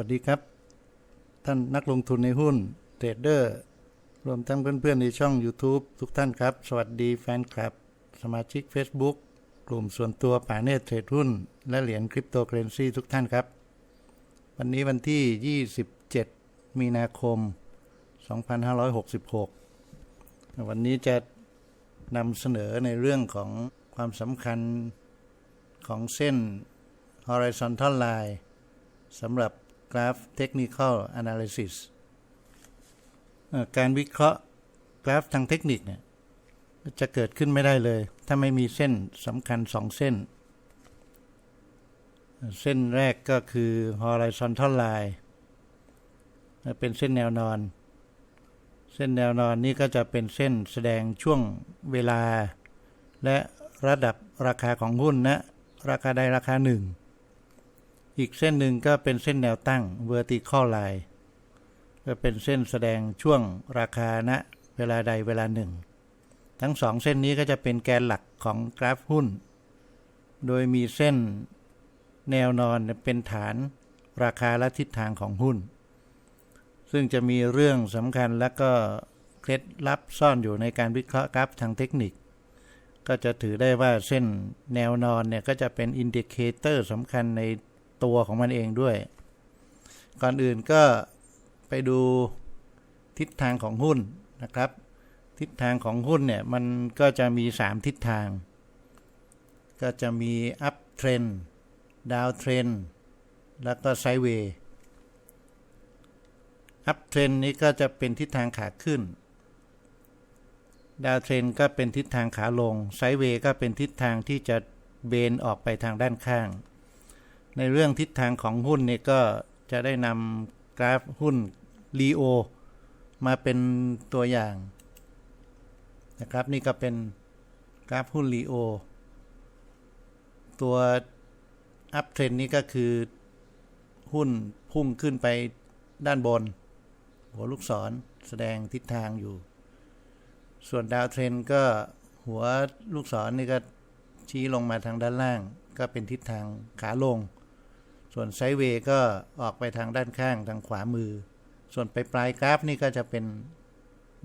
วัสดีครับ ท่านนักลงทุนในหุ้นเทรดเดอร์รวมทั้งเพื่อนๆในช่อง YouTube ทุกท่านครับ สวัสดีแฟนคลับ สมาชิก Facebook กลุ่มส่วนตัวป่าเนตรเทรดหุ้น และเหรียญคริปโตเคเรนซีทุกท่านครับ วันนี้วันที่ 27 มีนาคม 2566 วันนี้จะนำเสนอในเรื่องของความสำคัญของเส้น horizontal line สำหรับ กราฟ Technical Analysis การวิเคราะห์กราฟทางเทคนิคเนี่ยจะเกิดขึ้นไม่ได้เลย ถ้าไม่มีเส้นสำคัญสองเส้น เส้นแรกก็คือ horizontal line เป็นเส้นแนวนอน เส้นแนวนอนนี้ก็จะเป็นเส้นแสดงช่วงเวลา และระดับราคาของหุ้นนะราคาใดราคาหนึ่ง อีกเส้นหนึ่งก็เป็นเส้นแนวตั้ง vertical line ก็เป็นเส้นแสดงช่วงราคาณเวลาใดเวลาหนึ่ง ทั้งสองเส้นนี้ก็จะเป็นแกนหลักของกราฟหุ้น โดยมีเส้นแนวนอนเป็นฐานราคาและทิศทางของหุ้น ซึ่งจะมีเรื่องสำคัญและก็เคล็ดลับซ่อนอยู่ในการวิเคราะห์กราฟทางเทคนิค ก็จะถือได้ว่าเส้นแนวนอนเนี่ยก็จะเป็นอินดิเคเตอร์สำคัญใน ตัวของมันเองด้วย ก่อนอื่นก็ไปดูทิศทางของหุ้นนะครับ ทิศทางของหุ้นเนี่ย มันก็จะมี 3 ทิศทาง ก็จะมี up trend down trend แล้วก็ sideways up trend นี้ก็จะเป็นทิศทางขาขึ้นดาวเทรนก็เป็นทิศทางขาลงไซเวย์ก็เป็นทิศทางที่จะเบนออกไปทางด้านข้าง ในเรื่องทิศทางของหุ้นเนี่ยก็จะได้นำกราฟหุ้นลีโอมาเป็นตัวอย่างนะครับนี่ก็เป็นกราฟหุ้นลีโอตัวอัพเทรนนี้ก็คือหุ้นพุ่งขึ้นไปด้านบน หัวลูกศรแสดงทิศทางอยู่ ส่วนดาวเทรนก็หัวลูกศรนี่ก็ชี้ลงมาทางด้านล่าง ก็เป็นทิศทางขาลง ส่วนไซด์เวย์ก็ออกไปทางด้านข้างทางขวามือ ส่วนไปปลายกราฟนี่ก็จะเป็น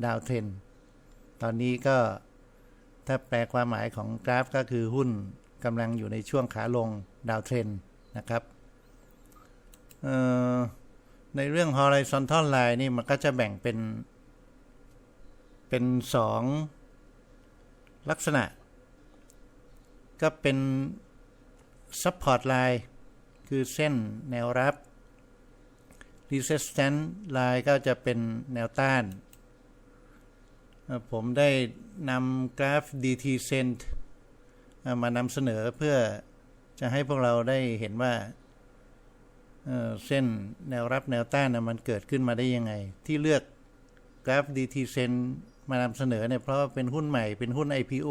ดาวเทรนตอนนี้ก็ถ้าแปลความหมายของกราฟก็คือหุ้นกำลังอยู่ในช่วงขาลงดาวเทรนนะครับในเรื่อง horizontal line นี่มันก็จะแบ่งเป็น เป็นสองลักษณะ ก็เป็น support line คือเส้นแนวรับ resistance line ก็จะเป็นแนวต้าน ผมได้นำกราฟ DT Cent มานำเสนอเพื่อจะให้พวกเราได้เห็นว่าเส้นแนวรับแนวต้านมันเกิดขึ้นมาได้ยังไง ที่เลือกกราฟ DT Cent มานำเสนอเนี่ยเพราะาเป็นหุ้นใหม่เป็นหุ้น IPO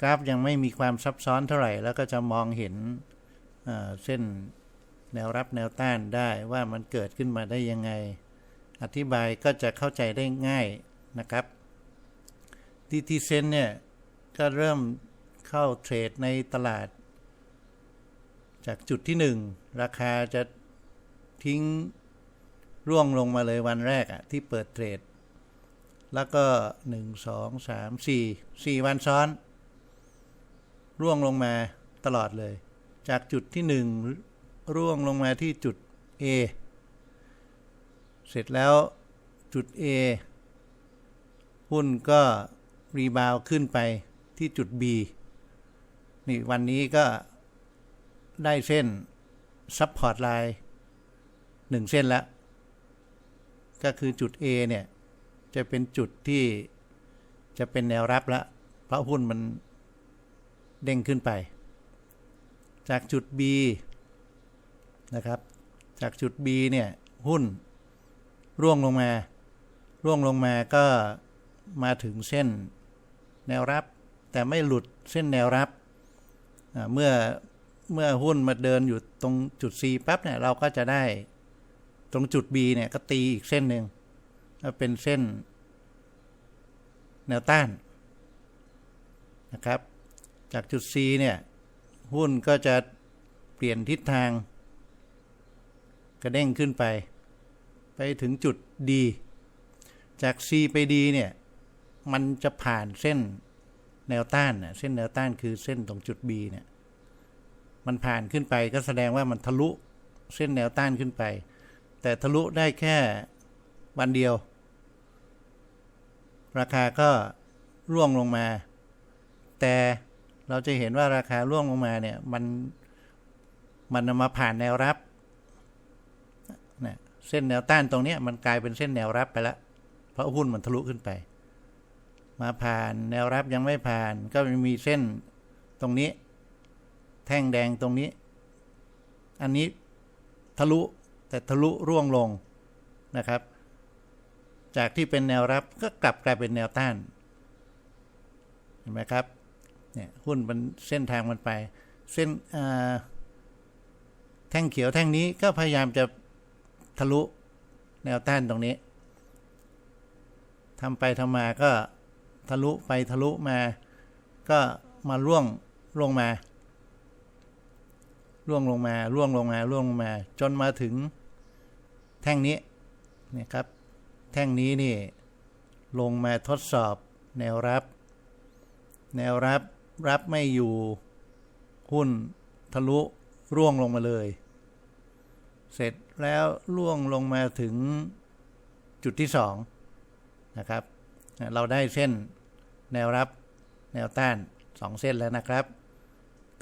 กราฟยังไม่มีความซับซ้อนเท่าไหร่ แล้วก็จะมองเห็น เส้นแนวรับแนวต้านได้ว่ามันเกิดขึ้นมาได้ยังไง อธิบายก็จะเข้าใจได้ง่ายนะครับ DT Cent เนี่ย ก็เริ่มเข้าเทรดในตลาด จากจุดที่ 1 ราคาจะทิ้งร่วงลงมาเลยวันแรกอะที่เปิดเทรด แล้วก็ 1 2 3 4 4 วันซ้อน ร่วงลงมาตลอดเลย จากจุดที่1ร่วงลงมาที่จุด A เสร็จแล้วจุด A หุ้นก็รีบาวขึ้นไปที่จุด B นี่วันนี้ก็ได้เส้นซับพอร์ตไลน์หนึ่งเส้นแล้วก็คือจุด A เนี่ย จะเป็นจุดที่จะเป็นแนวรับแล้วเพราะหุ้นมันเด้งขึ้นไป จากจุด B นะครับ จากจุด B เนี่ย หุ้นร่วงลงมา ร่วงลงมาก็มาถึงเส้นแนวรับ แต่ไม่หลุดเส้นแนวรับ เมื่อเมื่อหุ้นมาเดินอยู่ตรงจุด C ปั๊บเนี่ยเราก็จะได้ตรงจุด B เนี่ยก็ตีอีกเส้นหนึ่งเป็นเส้นแนวต้านนะครับ จากจุด C เนี่ย หุ้นก็จะเปลี่ยนทิศทาง กระเด้งขึ้นไป ไปถึงจุด D จาก C ไป D เนี่ย มันจะผ่านเส้นแนวต้านนะเส้นแนวต้านคือเส้นตรงจุด B เนี่ยมันผ่านขึ้นไปก็แสดงว่ามันทะลุเส้นแนวต้านขึ้นไป แต่ทะลุได้แค่วันเดียว ราคาก็ร่วงลงมา แต่ เราจะเห็นว่าราคาร่วงลงมาเนี่ยมันมันมาผ่านแนวรับนี่ยเส้นแนวต้านตรงนี้มันกลายเป็นเส้นแนวรับไปแล้วเพราะหุ้นมันทะลุขึ้นไป มาผ่านแนวรับยังไม่ผ่าน ก็มีเส้นตรงนี้ แท่งแดงตรงนี้ อันนี้ทะลุแต่ทะลุร่วงลงนะครับ จากที่เป็นแนวรับก็กลับกลายเป็นแนวต้านเห็นไหมครับ เนี่ยหุ้นมันเส้นทางมันไป เส้นแท่งเขียวแท่งนี้ก็พยายามจะทะลุแนวต้านตรงนี้ทำไปทำมาก็ทะลุไปทะลุมา ก็มาร่วงลงมา ร่วงลงมา ร่วงลงมา ร่วงลงมา จนมาถึงแท่งนี้เนี่ยครับ แท่งนี้นี่ ลงมาทดสอบแนวรับ แนวรับ รับไม่อยู่หุ้นทะลุร่วงลงมาเลย เสร็จแล้วร่วงลงมาถึงจุดที่สองนะครับ เราได้เส้นแนวรับแนวต้านสองเส้นแล้วนะครับ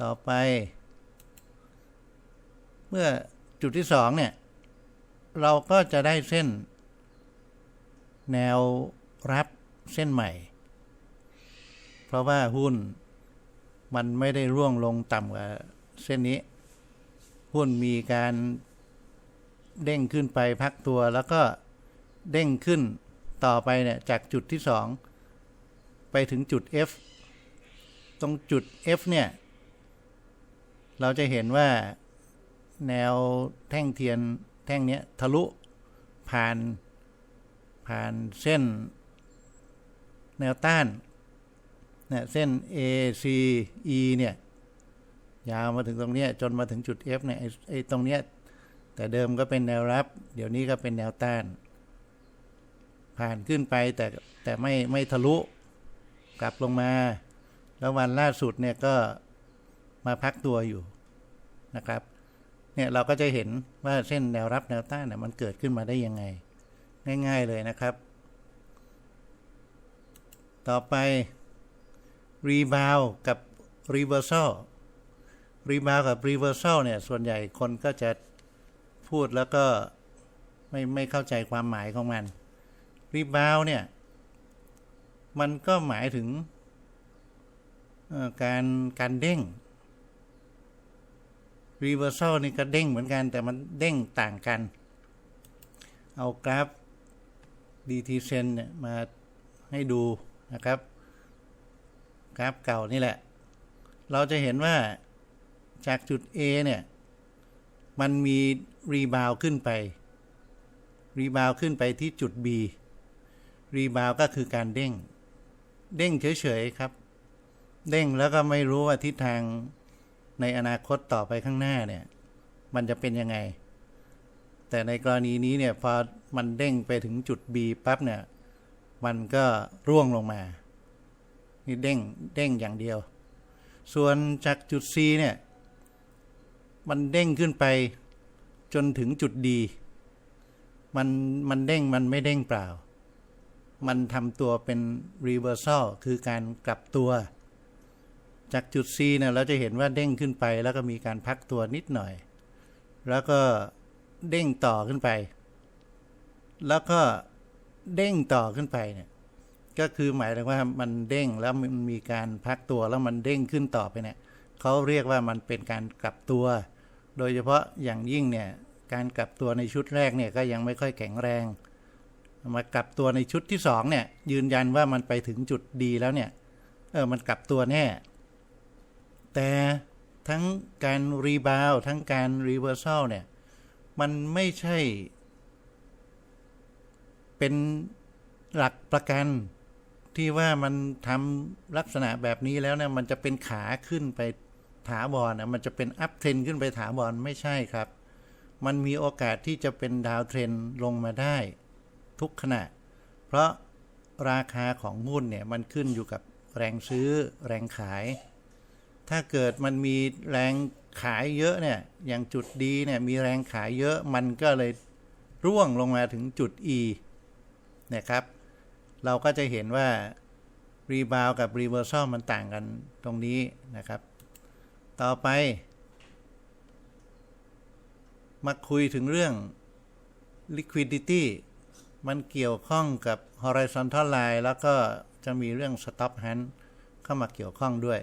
ต่อไป เมื่อจุดที่สองเนี่ยเราก็จะได้เส้น แนวรับเส้นใหม่ เพราะว่าหุ้น มันไม่ได้ร่วงลงต่ำกว่าเส้นนี้ หุ้นมีการเด้งขึ้นไปพักตัวแล้วก็เด้งขึ้นต่อไปเนี่ยจากจุดที่สองไปถึงจุด F ตรงจุด F เนี่ย เราจะเห็นว่าแนวแท่งเทียนแท่งเนี้ยทะลุผ่านผ่านเส้น แนวต้าน เนี่ยเส้น AC E เนี่ยยาวมาถึงตรงเนี้ยจนมาถึงจุด F เนี่ยไอ้ไอ้ตรงเนี้ยแต่เดิมก็เป็นแนวรับ เดี๋ยวนี้ก็เป็นแนวต้าน ผ่านขึ้นไปแต่แต่ไม่ไม่ทะลุกลับลงมา แล้ววันล่าสุดเนี่ยก็มาพักตัวอยู่นะครับเนี่ยเราก็จะเห็นว่าเส้นแนวรับแนวต้านเนี่ยมันเกิดขึ้นมาได้ยังไง ง่าย ๆเลยนะครับ ต่อไป rebound กับ reversal rebound กับ reversal เนี่ย ส่วนใหญ่คนก็จะพูดแล้วก็ไม่ไม่เข้าใจความหมายของมัน rebound เนี่ย มันก็หมายถึงการการเด้ง reversal นี่ก็เด้งเหมือนกันแต่มันเด้งต่างกัน เอากราฟ DT s e n เนี่ยมาให้ดูนะครับ กราฟเก่านี่แหละ เราจะเห็นว่าจากจุด A เนี่ย มันมีรีบาวขึ้นไป รีบาวขึ้นไปที่จุด B รีบาวก็คือการเด้ง เด้งเฉยๆครับ เด้งแล้วก็ไม่รู้ว่าทิศทางในอนาคตต่อไปข้างหน้าเนี่ย มันจะเป็นยังไง แต่ในกรณีนี้เนี่ยพอมันเด้งไปถึงจุด B ปั๊บเนี่ย มันก็ร่วงลงมา นี่เด้งเด้งอย่างเดียว ส่วนจากจุด C เนี่ย มันเด้งขึ้นไปจนถึงจุด D มันมันเด้งมันไม่เด้งเปล่า มันทำตัวเป็น reversal คือการกลับตัว จากจุด C เนี่ยเราจะเห็นว่าเด้งขึ้นไป แล้วก็มีการพักตัวนิดหน่อย แล้วก็เด้งต่อขึ้นไป แล้วก็เด้งต่อขึ้นไปเนี่ย ก็คือหมายถึงว่ามันเด้งแล้วมันมีการพักตัวแล้วมันเด้งขึ้นต่อไปเนี่ยเขาเรียกว่ามันเป็นการกลับตัว โดยเฉพาะอย่างยิ่งเนี่ยการกลับตัวในชุดแรกเนี่ยก็ยังไม่ค่อยแข็งแรง มากลับตัวในชุดที่สองเนี่ยยืนยันว่ามันไปถึงจุดดีแล้วเนี่ยเออมันกลับตัวแน่ แต่ทั้งการรีบาวทั้งการรีเวอร์ซัลเนี่ยมันไม่ใช่ เป็นหลักประกัน ที่ว่ามันทำลักษณะแบบนี้แล้วเนี่ยมันจะเป็นขาขึ้นไปถาวรนะมันจะเป็นอัพเทรนขึ้นไปถาวรไม่ใช่ครับ มันมีโอกาสที่จะเป็นดาวเทรนลงมาได้ทุกขณะ เพราะราคาของหุ้นเนี่ยมันขึ้นอยู่กับแรงซื้อแรงขาย ถ้าเกิดมันมีแรงขายเยอะเนี่ยอย่างจุดดีเนี่ยมีแรงขายเยอะมันก็เลยร่วงลงมาถึงจุด E นะครับ เราก็จะเห็นว่ารีบาวกับรีเวอร์ซ l มันต่างกันตรงนี้นะครับ ต่อไป มาคุยถึงเรื่อง liquidity มันเกี่ยวข้องกับ horizontal line แล้วก็จะมีเรื่อง stop hand เข้ามาเกี่ยวข้องด้วย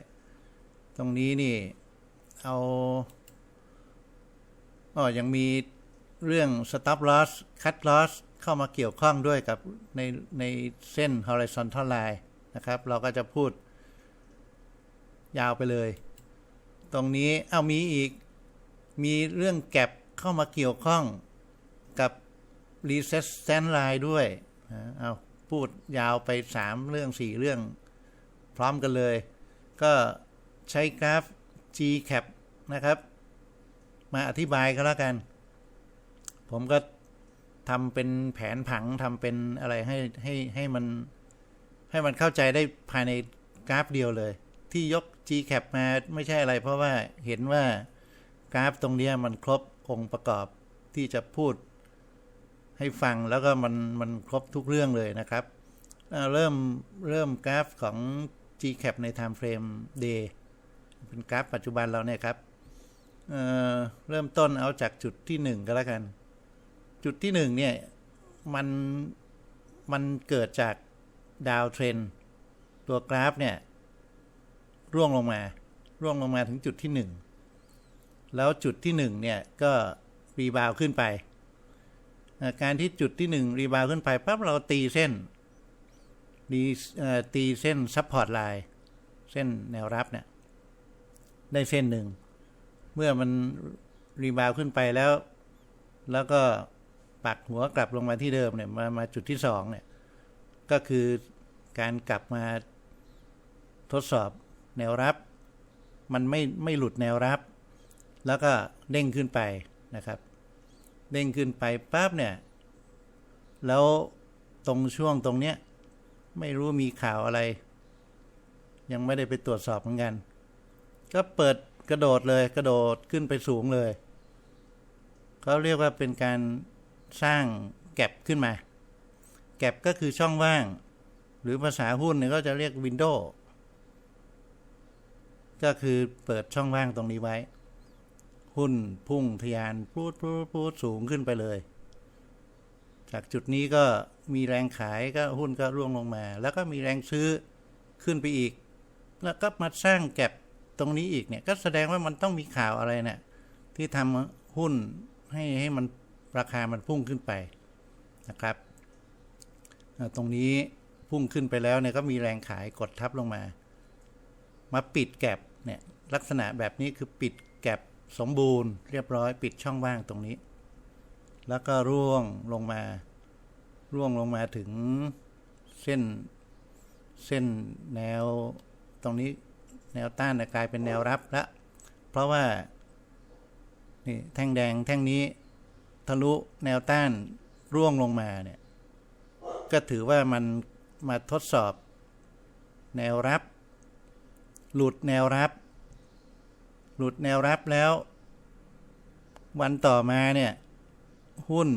ตรงนี้นี่ เอาอ๋อยังมีเรื่อง stop loss cut loss เข้ามาเกี่ยวข้องด้วยกับในในเส้น horizontal line นะครับ เราก็จะพูดยาวไปเลย ตรงนี้เอามีอีก มีเรื่องแก็บเข้ามาเกี่ยวข้องกับ resistance line ด้วยนะเอาพูดยาวไป 3 เรื่อง 4 เรื่อง พร้อมกันเลย ก็ใช้กราฟ G cap นะครับ มาอธิบายก็แล้วกัน ผมก็ ทำเป็นแผนผังทำเป็นอะไรให้ให้ให้มัน ให้มันเข้าใจได้ภายในกราฟเดียวเลย ที่ยก G cap มาไม่ใช่อะไร เพราะว่าเห็นว่ากราฟตรงนี้มันครบองค์ประกอบที่จะพูดให้ฟังแล้วก็มันมันครบทุกเรื่องเลยนะครับ เริ่มเริ่มกราฟของ G cap ใน time frame day เป็นกราฟปัจจุบันเราเนี่ยครับเเริ่มต้นเอาจากจุดที่หนึ่งก็แล้วกัน จุดที่หนึ่งเนี่ย มันมันเกิดจากดาวเทรนตัวกราฟเนี่ย ร่วงลงมา ร่วงลงมาถึงจุดที่หนึ่งแล้วจุดที่หนึ่งเนี่ยก็รีบาวขึ้นไป การที่จุดที่หนึ่งรีบาวขึ้นไปปั๊บเราตีเส้นดีตีเส้นซัพพอร์ตไลน์เส้นแนวรับเนี่ย ได้เส้นหนึ่ง เมื่อมันรีบาวขึ้นไปแล้ว แล้วก็ ปักหัวกลับลงมาที่เดิมเนี่ยมามาจุดที่สองเนี่ยก็คือการกลับมาทดสอบแนวรับ มันไม่ไม่หลุดแนวรับ แล้วก็เด้งขึ้นไปนะครับ เด้งขึ้นไปปั๊บเนี่ย แล้วตรงช่วงตรงเนี้ยไม่รู้มีข่าวอะไร ยังไม่ได้ไปตรวจสอบเหมือนกัน ก็เปิดกระโดดเลยกระโดดขึ้นไปสูงเลยเขาเรียกว่าเป็นการ สร้างแก็บขึ้นมา แก็บก็คือช่องว่าง หรือภาษาหุ้นเนี่ยก็จะเรียกวินโดว์ก็คือเปิดช่องว่างตรงนี้ไว้ หุ้นพุ่งทะยานพูดพูดพูดสูงขึ้นไปเลย จากจุดนี้ก็มีแรงขายก็หุ้นก็ร่วงลงมา แล้วก็มีแรงซื้อขึ้นไปอีก แล้วก็มาสร้างแก็บตรงนี้อีกเนี่ยก็แสดงว่ามันต้องมีข่าวอะไรเนี่ยที่ทำหุ้นให้ให้มัน ราคามันพุ่งขึ้นไปนะครับ ตรงนี้พุ่งขึ้นไปแล้วเนี่ยก็มีแรงขายกดทับลงมา มาปิดแก็บเนี่ยลักษณะแบบนี้คือปิดแก็บสมบูรณ์เรียบร้อยปิดช่องว่างตรงนี้ แล้วก็ร่วงลงมา ร่วงลงมาถึงเส้นเส้นแนวตรงนี้แนวต้านกลายเป็นแนวรับแล้วเพราะว่านี่แท่งแดงแท่งนี้ ทะลุแนวต้านร่วงลงมาเนี่ยก็ถือว่ามันมาทดสอบ แนวรับ หลุดแนวรับ หลุดแนวรับแล้ว วันต่อมาเนี่ย หุ้น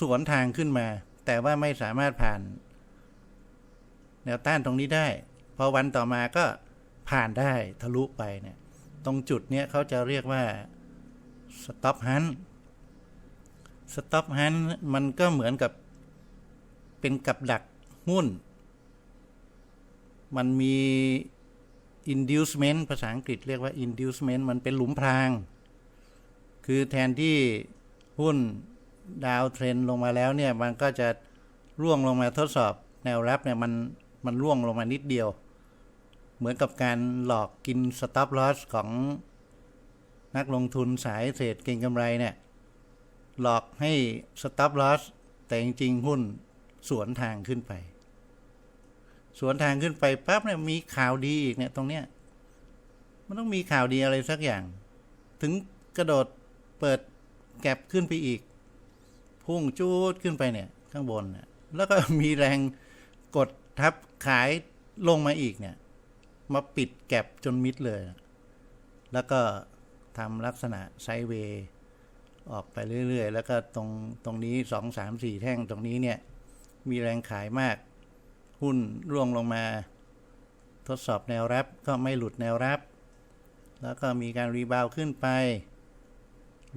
สวนทางขึ้นมา แต่ว่าไม่สามารถผ่าน แนวต้านตรงนี้ได้ พอวันต่อมาก็ผ่านได้ทะลุไปเนี่ย ตรงจุดเนี้ยเขาจะเรียกว่าสต็อปฮัน stop hunt stop hunt มันก็เหมือนกับเป็นกับดักหุ้น มันมี inducement ภาษาอังกฤษเรียกว่า inducement มันเป็นหลุมพราง คือแทนที่หุ้นดาวเทรนลงมาแล้วเนี่ย มันก็จะร่วงลงมาทดสอบแนวรับเนี่ย มันมันร่วงลงมานิดเดียว เหมือนกับการหลอกกิน stop loss ของนักลงทุนสายเทรดเก่งกำไรเนี่ย หลอกให้ stop loss แต่จริงๆหุ้นสวนทางขึ้นไป สวนทางขึ้นไปปั๊บเนี่ยมีข่าวดีอีกเนี่ยตรงเนี้ยมันต้องมีข่าวดีอะไรสักอย่าง ถึงกระโดดเปิดแก็บขึ้นไปอีก พุ่งจูดขึ้นไปเนี่ย ข้างบนน่ะแล้วก็มีแรงกดทับขายลงมาอีกเนี่ย มาปิดแก็บจนมิดเลย แล้วก็ทำลักษณะไซเวย์ ออกไปเรื่อย ๆ แล้วก็ตรงตรงนี้สองสามสี่แท่งตรงนี้เนี่ย มีแรงขายมาก หุ้นร่วงลงมา ทดสอบแนวรับก็ไม่หลุดแนวรับ แล้วก็มีการรีบาวขึ้นไป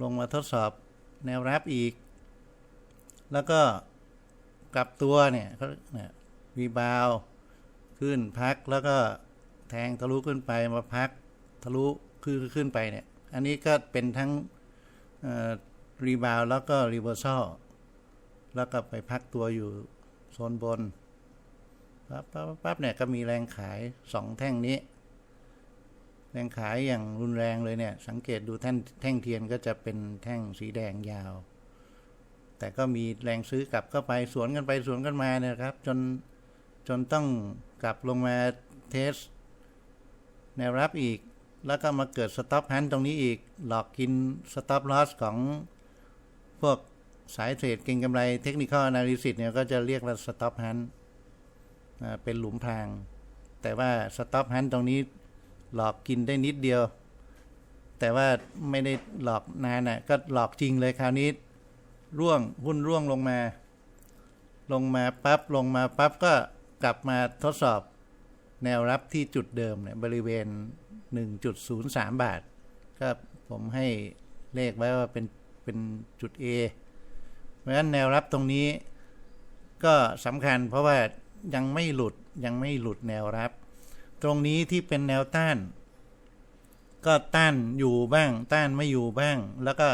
ลงมาทดสอบแนวรับอีก แล้วก็กลับตัวเนี่ยเขาเนี่ยรีบาวขึ้นพักแล้วก็แทงทะลุขึ้นไปมาพักทะลุคือขึ้นไปเนี่ย อันนี้ก็เป็นทั้ง รีบาวแล้วก็รีเวอร์ซัลแล้วก็ไปพักตัวอยู่โซนบนปั๊บปั๊บปั๊บเนี่ยก็มีแรงขายสองแท่งนี้ แรงขายอย่างรุนแรงเลยเนี่ย สังเกตดูแท่งแท่งเทียนก็จะเป็นแท่งสีแดงยาว แต่ก็มีแรงซื้อกลับเข้าไปสวนกันไปสวนกันมาเนี่ยครับ จนจนต้องกลับลงมาเทสแนวรับอีก แล้วก็มาเกิดสต็อปแฮันตรงนี้อีก หลอกกินสต็อปลอสของพวกสายเทรดเก่งกำไรเทคนิคอลนาลิซิสเนี่ยก็จะเรียกว่าสต็อปแฮันเป็นหลุมพราง แต่ว่าสต็อปแฮันตรงนี้หลอกกินได้นิดเดียว แต่ว่าไม่ได้หลอกนานน่ะก็หลอกจริงเลยคราวนี้ ร่วงหุ้นร่วงลงมา ลงมาปั๊บลงมาปั๊บก็กลับมาทดสอบแนวรับที่จุดเดิมเนี่ยบริเวณ 1.03 บาท ก็ผมให้เลขไว้ว่าเป็นเป็นจุด A เพราะฉะนั้นแนวรับตรงนี้ก็สำคัญเพราะว่ายังไม่หลุดยังไม่หลุดแนวรับ ตรงนี้ที่เป็นแนวต้าน ก็ต้านอยู่บ้าง ต้านไม่อยู่บ้าง แล้วก็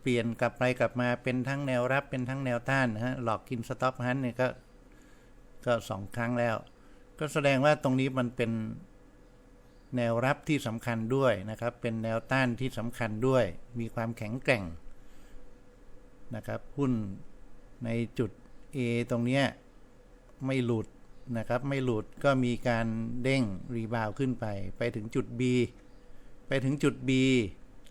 เปลี่ยนกลับไปกลับมาเป็นทั้งแนวรับเป็นทั้งแนวต้านนะฮะหลอกกินสต็อปฮันเนี่ยก็ก็สองครั้งแล้ว ก็แสดงว่าตรงนี้มันเป็น แนวรับที่สำคัญด้วยนะครับ เป็นแนวต้านที่สำคัญด้วย มีความแข็งแกร่งนะครับ หุ้นในจุด A ตรงนี้ไม่หลุดนะครับ ไม่หลุดก็มีการเด้งรีบาวขึ้นไป ไปถึงจุด B ไปถึงจุด B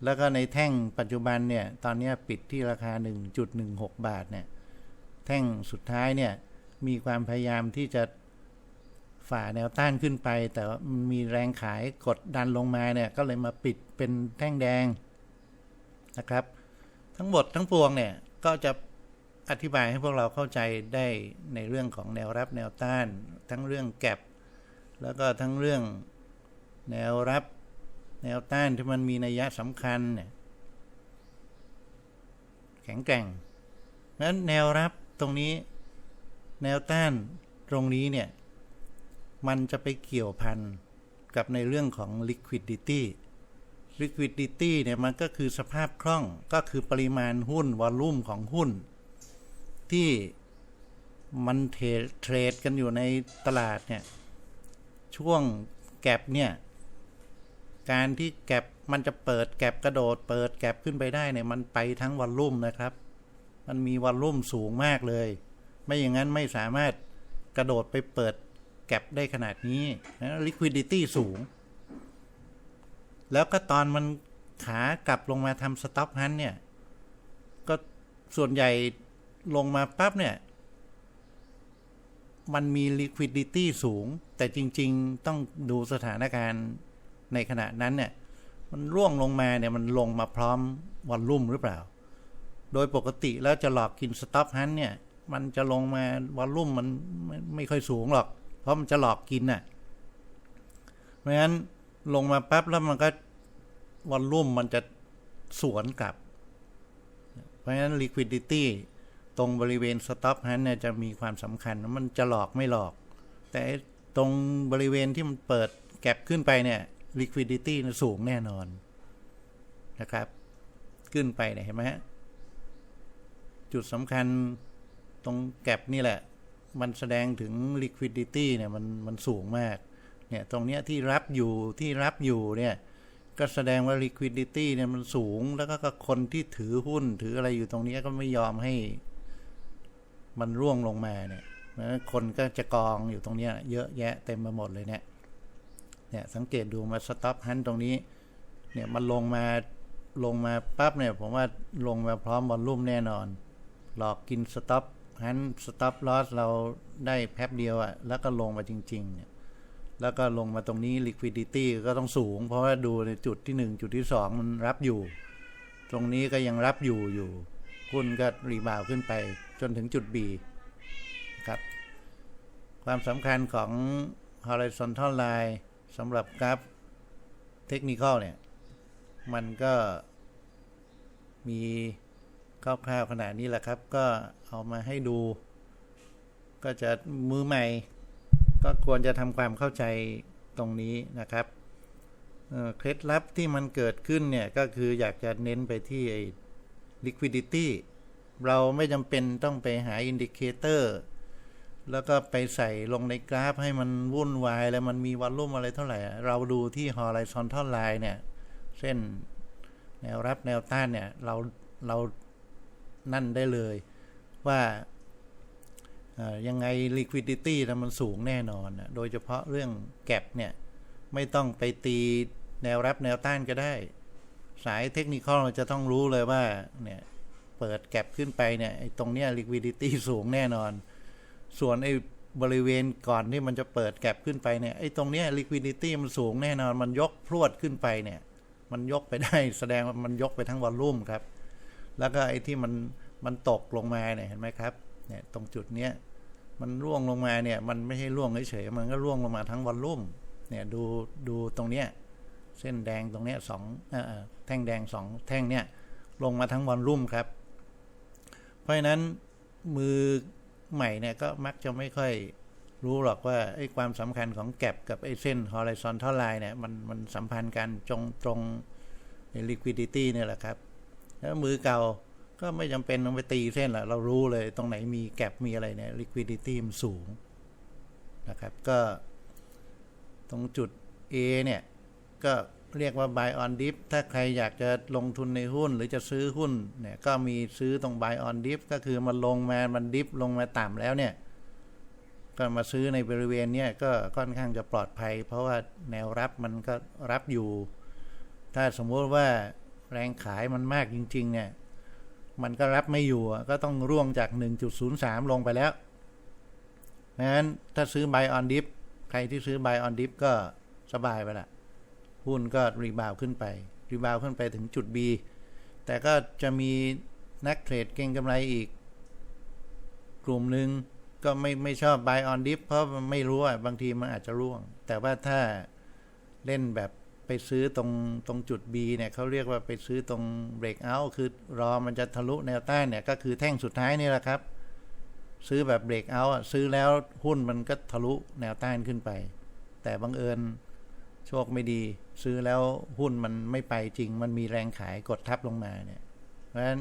แล้วก็ในแท่งปัจจุบันเนี่ย ตอนนี้ปิดที่ราคา 1.16 บาทเนี่ย แท่งสุดท้ายเนี่ย มีความพยายามที่จะ ฝ่าแนวต้านขึ้นไป แต่มีแรงขายกดดันลงมาเนี่ยก็เลยมาปิดเป็นแท่งแดงนะครับ ทั้งหมดทั้งปวงเนี่ยก็จะอธิบายให้พวกเราเข้าใจได้ในเรื่องของแนวรับแนวต้าน ทั้งเรื่องแก็บแล้วก็ทั้งเรื่องแนวรับแนวต้านที่มันมีนัยยะสำคัญเนี่ยแข็งแกร่งนั้นแนวรับตรงนี้แนวต้านตรงนี้เนี่ย มันจะไปเกี่ยวพันกับในเรื่องของ liquidity liquidity เนี่ยมันก็คือสภาพคล่องก็คือปริมาณหุ้นวอลลุ่มของหุ้น ที่มันเทรดกันอยู่ในตลาดเนี่ย ช่วงแก็บเนี่ย การที่แก็บมันจะเปิดแก็บกระโดด เปิดแก็บขึ้นไปได้เนี่ยมันไปทั้งวอลลุ่มนะครับ มันมีวอลลุ่มสูงมากเลย ไม่อย่างนั้นไม่สามารถกระโดดไปเปิด แก็บได้ขนาดนี้นะ liquidity สูง แล้วก็ตอนมันขากลับลงมาทำสต็อปฮันเนี่ย ก็ส่วนใหญ่ลงมาปั๊บเนี่ย มันมี liquidity สูง แต่จริง ๆ ต้องดูสถานการณ์ในขณะนั้นเนี่ย มันร่วงลงมาเนี่ย มันลงมาพร้อมวอลลุ่มหรือเปล่า โดยปกติแล้วจะหลอกกินสต็อปฮันเนี่ย มันจะลงมาวอลลุ่มมันไม่ไม่ค่อยสูงหรอก เพราะมันจะหลอกกินน่ะ เพราะฉะนั้นลงมาแป๊บแล้วมันก็วอลลุ่มมันจะสวนกลับ เพราะฉะนั้น liquidity ตรงบริเวณ stop นั้นเนี่ยจะมีความสำคัญ มันจะหลอกไม่หลอก แต่ตรงบริเวณที่มันเปิดแก็บขึ้นไปเนี่ย liquidity สูงแน่นอนนะครับ ขึ้นไปเนี่ยเห็นไหมฮะ จุดสำคัญตรงแก็บนี่แหละ มันแสดงถึง liquidity เนี่ยมันมันสูงมาก เนี่ยตรงเนี้ยที่รับอยู่ที่รับอยู่เนี่ยก็แสดงว่า liquidity เนี่ยมันสูง แล้วก็คนที่ถือหุ้นถืออะไรอยู่ตรงนี้ก็ไม่ยอมให้มันร่วงลงมาเนี่ยคนก็จะกองอยู่ตรงนี้เยอะแยะเต็มไปหมดเลยเนี่ย เนี่ยสังเกตดูมาสต็อปฮันตรงนี้ เนี่ยมันลงมาลงมาปั๊บเนี่ยผมว่าลงมาพร้อมบอลลุ่มแน่นอน หลอกกินสต็อป ฮันสต็อปลอสเราได้แป๊บเดียวอะแล้วก็ลงมาจริง ๆ เนี่ย แล้วก็ลงมาตรงนี้ liquidity ก็ต้องสูง เพราะว่าดูในจุดที่ 1 จุดที่ 2 มันรับอยู่ ตรงนี้ก็ยังรับอยู่อยู่หุ้นก็รีบาวขึ้นไปจนถึงจุด B ครับ ความสำคัญของ horizontal line สำหรับกราฟเทคนิคเนี่ย มันก็มี คร่าวๆขนาดนี้แหละครับ ก็เอามาให้ดู ก็จะมือใหม่ ก็ควรจะทำความเข้าใจตรงนี้นะครับเคล็ดลับที่มันเกิดขึ้นเนี่ย ก็คืออยากจะเน้นไปที่ liquidity เราไม่จำเป็นต้องไปหาอินดิเคเตอร์แล้วก็ไปใส่ลงในกราฟให้มันวุ่นวาย แล้วมันมีวอลลุ่มอะไรเท่าไหร่ เราดูที่ horizontal line เนี่ย เส้นแนวรับแนวต้านเนี่ย เราเรา นั่นได้เลยว่ายังไง liquidity นะมันสูงแน่นอนโดยเฉพาะเรื่องแก็บเนี่ย ไม่ต้องไปตีแนวรับแนวต้านก็ได้ สายเทคนิคเราจะต้องรู้เลยว่าเนี่ยเปิดแก็บขึ้นไปเนี่ยไอ้ตรงเนี้ย liquidity สูงแน่นอน ส่วนไอ้บริเวณก่อนที่มันจะเปิดแก็บขึ้นไปเนี่ยไอ้ตรงเนี้ย liquidity มันสูงแน่นอน มันยกพรวดขึ้นไปเนี่ย มันยกไปได้แสดงว่ามันยกไปทั้งวอลลุ่มครับ แล้วก็ไอ้ที่มันมันตกลงมาเนี่ยเห็นไหมครับเนี่ยตรงจุดเนี้ยมันร่วงลงมาเนี่ยมันไม่ใช่ร่วงเฉยๆมันก็ร่วงลงมาทั้งวอลลุ่มเนี่ยดูดูตรงเนี้ยเส้นแดงตรงเนี้ยสองแท่งแดงสองแท่งเนี่ยลงมาทั้งวอลลุ่มครับ เพราะฉะนั้นมือใหม่เนี่ยก็มักจะไม่ค่อยรู้หรอกว่าไอ้ความสำคัญของแก็บกับไอ้เส้น horizontal line เนี่ยมันมันสัมพันธ์กันจงตรงใน liquidity เนี่ยแหละครับ แล้วมือเก่าก็ไม่จำเป็นต้องไปตีเส้นละเรารู้เลยตรงไหนมีแก็บมีอะไรเนี่ย liquidity มันสูงนะครับก็ตรงจุด A เนี่ย ก็เรียกว่า buy on dip ถ้าใครอยากจะลงทุนในหุ้นหรือจะซื้อหุ้นเนี่ย ก็มีซื้อตรง buy on dip ก็คือมันลงมา มันดิฟลงมาต่ำแล้วเนี่ย ก็มาซื้อในบริเวณเนี้ยก็ค่อนข้างจะปลอดภัย เพราะว่าแนวรับมันก็รับอยู่ ถ้าสมมติว่า แรงขายมันมากจริง ๆ เนี่ย มันก็รับไม่อยู่ก็ต้องร่วงจาก 1.03 ลงไปแล้วนั้นถ้าซื้อ buy on dip ใครที่ซื้อ buy on dip ก็สบายไปละหุ้นก็รีบาวขึ้นไป รีบาวขึ้นไปถึงจุด B แต่ก็จะมีนักเทรดเก่งกำไรอีก กลุ่มหนึ่งก็ไม่ไม่ชอบ buy on dip เพราะไม่รู้อะบางทีมันอาจจะร่วง แต่ว่าถ้าเล่นแบบ ไปซื้อตรงตรงจุด B เนี่ยเขาเรียกว่าไปซื้อตรง break out คือรอมันจะทะลุแนวต้านเนี่ยก็คือแท่งสุดท้ายนี่แหละครับ ซื้อแบบ break out ซื้อแล้วหุ้นมันก็ทะลุแนวต้านขึ้นไป แต่บังเอิญโชคไม่ดี ซื้อแล้วหุ้นมันไม่ไปจริง มันมีแรงขายกดทับลงมาเนี่ยเพราะฉะนั้น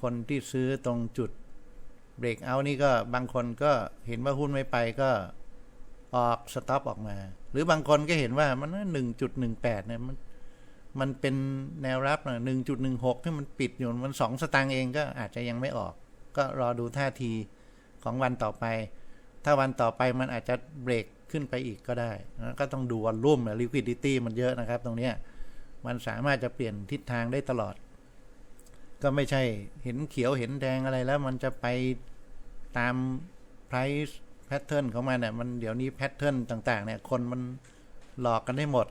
คนที่ซื้อตรงจุดเบรกเอานี่ก็บางคนก็เห็นว่าหุ้นไม่ไปก็ออกสต็อปออกมา หรือบางคนก็เห็นว่ามันหนึ่งจุดหนึ่งแปดเนี่ยมันมันเป็นแนวรับหนึ่งจุดหนึ่งหกที่มันปิดอยู่มันสองสตางค์เองก็อาจจะยังไม่ออก ก็รอดูท่าทีของวันต่อไป ถ้าวันต่อไปมันอาจจะเบรกขึ้นไปอีกก็ได้ ก็ต้องดูวอลลุ่ม liquidity มันเยอะนะครับ ตรงนี้มันสามารถจะเปลี่ยนทิศทางได้ตลอด ก็ไม่ใช่เห็นเขียวเห็นแดงอะไรแล้วมันจะไปตาม price pattern ของมันเนี่ยมันเดี๋ยวนี้ pattern ต่างๆ เนี่ย คนมันหลอกกันได้หมด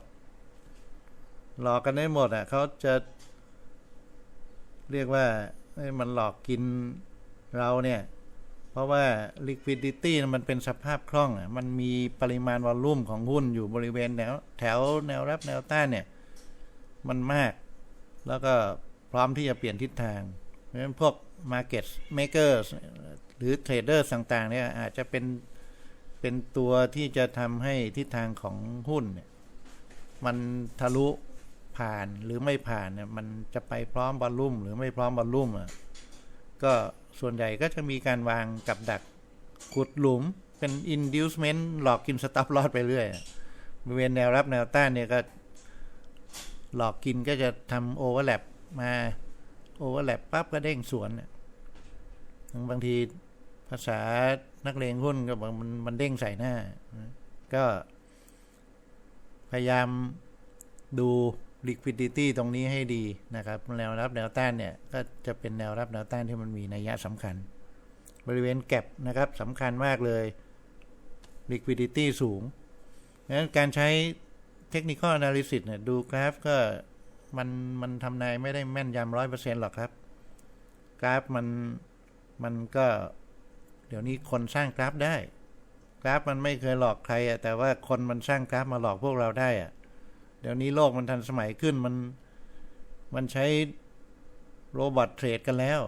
หลอกกันได้หมดอะเขาจะเรียกว่ามันหลอกกินเราเนี่ย เพราะว่า liquidity มันเป็นสภาพคล่องอะมันมีปริมาณวอลลุ่มของหุ้นอยู่บริเวณแนวแถวแนวรับแนวต้านเนี่ย มันมาก แล้วก็พร้อมที่จะเปลี่ยนทิศทางเพราะฉะนั้นพวก market makers หรือ trader ต่างๆเนี่ยอาจจะเป็น เป็นตัวที่จะทำให้ทิศทางของหุ้นเนี่ยมันทะลุผ่านหรือไม่ผ่านเนี่ยมันจะไปพร้อมบอลลุ่ม หรือไม่พร้อมบอลลุ่มอะก็ส่วนใหญ่ก็จะมีการวางกับดักขุดหลุมเป็น inducement หลอกกินสต็อปลอดไปเรื่อยบริเวณแนวรับแนวต้านเนี่ยก็หลอกกินก็จะทำโอเวอร์แลปมาโอเวอร์แลปปั๊บก็เด้งสวนบางทีภาษา นักเลงหุ้นก็บอกมันมันเด้งใส่หน้า ก็ พยายามดู liquidity ตรงนี้ให้ดีนะครับ แนวรับแนวต้านเนี่ย ก็จะเป็นแนวรับแนวต้านที่มันมีนัยยะสำคัญ บริเวณแก็บนะครับสำคัญมากเลย liquidity สูงงนั้นการใช้ technical analysis เนี่ยดูกราฟก็มันมันทำนายไม่ได้แม่นยำร้อยเปอร์เซ็นต์หรอกครับ กราฟมันมันก็ เดี๋ยวนี้คนสร้างกราฟได้ กราฟมันไม่เคยหลอกใครอะแต่ว่าคนมันสร้างกราฟมาหลอกพวกเราได้อะเดี๋ยวนี้โลกมันทันสมัยขึ้นมันมันใช้โรบอทเทรดกันแล้ว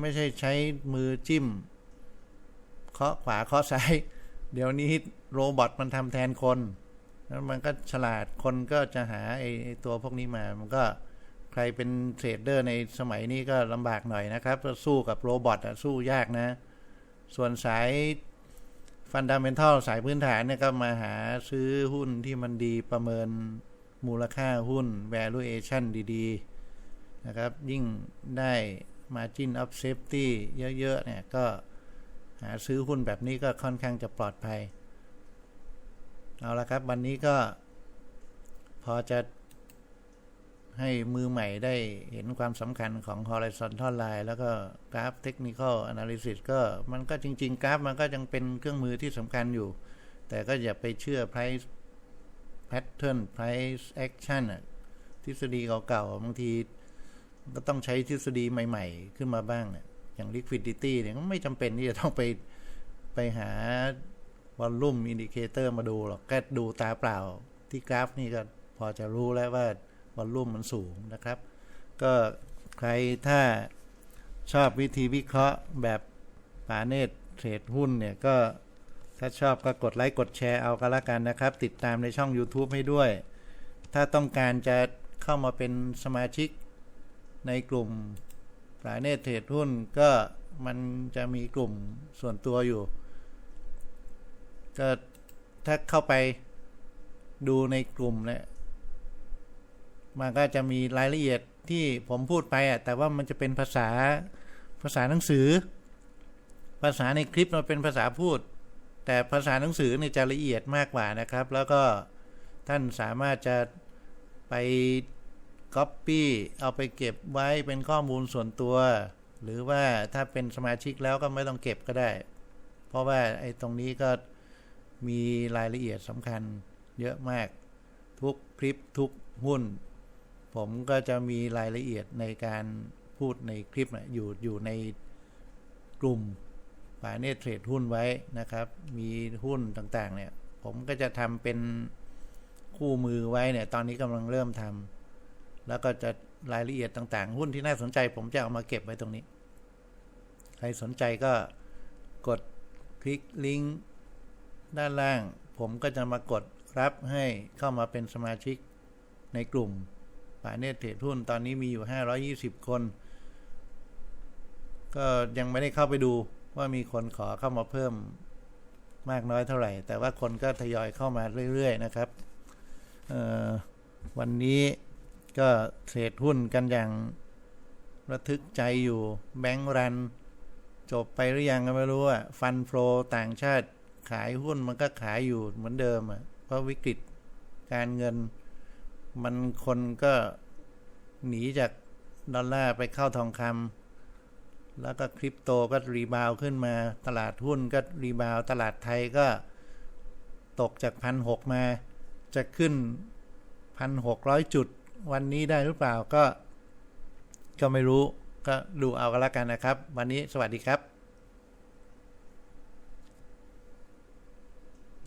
ไม่ใช่ใช้มือจิ้มเคาะขวาเคาะซ้าย เดี๋ยวนี้โรบอทมันทำแทนคนแล้วมันก็ฉลาดคนก็จะหาไอ้ตัวพวกนี้มา มันก็ใครเป็นเทรดเดอร์ในสมัยนี้ก็ลำบากหน่อยนะครับ สู้กับโรบอทอะสู้ยากนะ ส่วนสายฟันดัมเ n นทัลสายพื้นฐานเนี่ยก็มาหาซื้อหุ้นที่มันดีประเมินมูลค่าหุ้น valuation ดีๆ นะครับ ยิ่งได้ margin of safety เยอะ ๆ เนี่ย ก็หาซื้อหุ้นแบบนี้ก็ค่อนข้างจะปลอดภัย เอาละครับ วันนี้ก็พอจะ ให้มือใหม่ได้เห็นความสำคัญของ horizontal line แล้วก็กราฟ technical analysis ก็มันก็จริง ๆ กราฟมันก็ยังเป็นเครื่องมือที่สำคัญอยู่ แต่ก็อย่าไปเชื่อ price pattern price action อะทฤษฎีเก่าๆ บางที ก็ต้องใช้ทฤษฎีใหม่ๆ ขึ้นมาบ้างเนี่ยอย่าง liquidity เนี่ยก็ไม่จำเป็นที่จะต้องไปไปหา volume indicator มาดูหรอกแค่ดูตาเปล่าที่กราฟนี่ก็พอจะรู้แล้วว่า วอลลุ่มมันสูงนะครับ ก็ใครถ้าชอบวิธีวิเคราะห์แบบปาเนตเทรดหุ้นเนี่ยก็ถ้าชอบก็กดไลค์กดแชร์เอาก็แล้วกันนะครับ ติดตามในช่อง YouTube ให้ด้วย ถ้าต้องการจะเข้ามาเป็นสมาชิกในกลุ่มปาเนตเทรดหุ้นก็มันจะมีกลุ่มส่วนตัวอยู่ก็ถ้าเข้าไปดูในกลุ่มเนี่ย มันก็จะมีรายละเอียดที่ผมพูดไปอะแต่ว่ามันจะเป็นภาษาภาษาหนังสือ ภาษาในคลิปมันเป็นภาษาพูด แต่ภาษาหนังสือเนี่ยจะละเอียดมากกว่านะครับ แล้วก็ท่านสามารถจะไป Copy เอาไปเก็บไว้เป็นข้อมูลส่วนตัว หรือว่าถ้าเป็นสมาชิกแล้วก็ไม่ต้องเก็บก็ได้ เพราะว่าไอ้ตรงนี้ก็มีรายละเอียดสำคัญเยอะมาก ทุกคลิปทุกหุ้น ผมก็จะมีรายละเอียดในการพูดในคลิปนะอยู่อยู่ในกลุ่มปาเนตเทรดหุ้นไว้นะครับ มีหุ้นต่างๆ เนี่ย ผมก็จะทำเป็นคู่มือไว้เนี่ย ตอนนี้กำลังเริ่มทำแล้วก็จะรายละเอียดต่างๆ หุ้นที่น่าสนใจ ผมจะเอามาเก็บไว้ตรงนี้ ใครสนใจก็กดคลิกลิงก์ด้านล่าง ผมก็จะมากดรับให้เข้ามาเป็นสมาชิกในกลุ่ม ป่าเนตเทรดหุ้นตอนนี้มีอยู่ 520 คน ก็ยังไม่ได้เข้าไปดูว่ามีคนขอเข้ามาเพิ่มมากน้อยเท่าไหร่ แต่ว่าคนก็ทยอยเข้ามาเรื่อย ๆ นะครับ วันนี้ก็เทรดหุ้นกันอย่างระทึกใจอยู่แบงก์รัน จบไปหรือยังก็ไม่รู้อะฟันโฟลต่างชาติขายหุ้นมันก็ขายอยู่เหมือนเดิมอะเพราะวิกฤตการเงิน มันคนก็หนีจากดอลลาร์ไปเข้าทองคำแล้วก็คริปโตก็รีบาวขึ้นมาตลาดหุ้นก็รีบาวตลาดไทยก็ตกจากพันหกมา จะขึ้นพันหกร้อยจุดวันนี้ได้หรือเปล่าก็ ก็ไม่รู้ก็ดูเอากันล้วกันนะครับ วันนี้สวัสดีครับ